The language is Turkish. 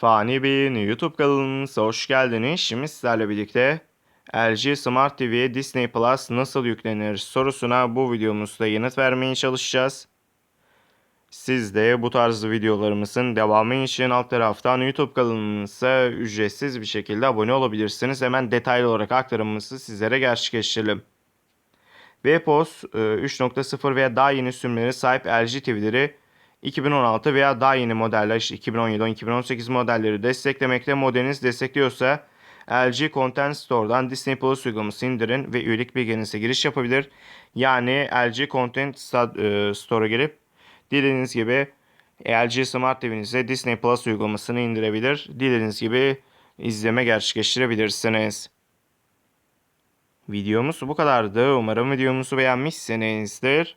Fani Bey'in YouTube kanalımıza hoş geldiniz. Şimdi sizlerle birlikte LG Smart TV'ye Disney Plus nasıl yüklenir sorusuna bu videomuzda yanıt vermeye çalışacağız. Siz de bu tarz videolarımızın devamı için alt taraftan YouTube kanalımıza ücretsiz bir şekilde abone olabilirsiniz. Hemen detaylı olarak aktarımımızı sizlere gerçekleştirelim. VPOS e, 3.0 veya daha yeni sürümlere sahip LG TV'leri 2016 veya daha yeni modeller işte 2017-2018 modelleri desteklemekte. Modeliniz destekliyorsa LG Content Store'dan Disney Plus uygulaması indirin ve üyelik bilginize giriş yapabilir. Yani LG Content e, Store'a girip dilediğiniz gibi LG Smart TV'nize Disney Plus uygulamasını indirebilir. Dilediğiniz gibi izleme gerçekleştirebilirsiniz. Videomuz bu kadardı. Umarım videomuzu beğenmişsinizdir.